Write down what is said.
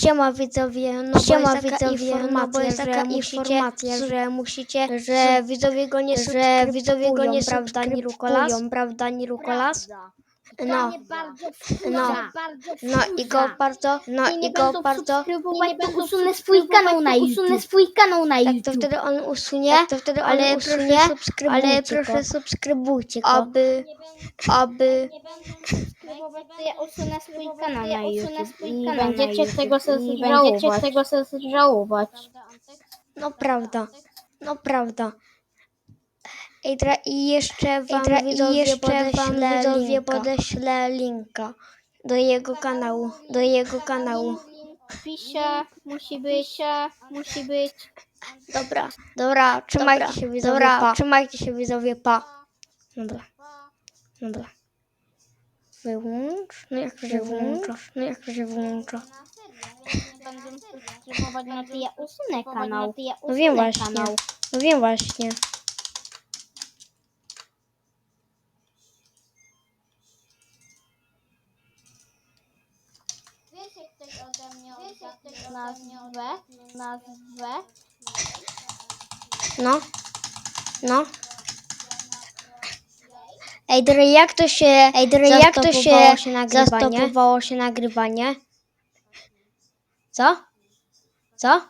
siema widzowie, no Siema, bo jest taka widzowie, informacja, no bo jest że musicie, że musicie, że widzowie go nie że widzowie go nie prawda, nie Rukolas? prawda, nie Rukolas? No, no, no i go bardzo, no i go bardzo, subskrybować, to usunę swój kanał na YouTube. Usunę swój kanał na tak YouTube. to wtedy on usunie, tak to wtedy ale ale proszę usunie, subskrybujcie ale proszę subskrybujcie go, aby, aby, to ja usunę swój kanał na YouTube. I będziecie YouTube. tego se I żałować. no prawda, no prawda. I, tra- i jeszcze wam i widzowie, jeszcze wam podeślę widzowie linka. podeślę linka do jego kanału, do jego kanału. Pisze, musi być, musi być. Dobra, dobra, trzymajcie Dobra, się widzowie, dobra, pa. trzymajcie się widzowie, pa. Dobra, dobra. Wyłącz, no jak się włącza, no jak się włącza. Subskrybować, no to ja usunę kanał. No wiem właśnie, no wiem właśnie. Wiesz jak ktoś ode mnie nazwę, nazwę. No, no. Ej, jak to się, ej, jak to się, się nagrywanie? zastopowało się nagrywanie? Co? Co?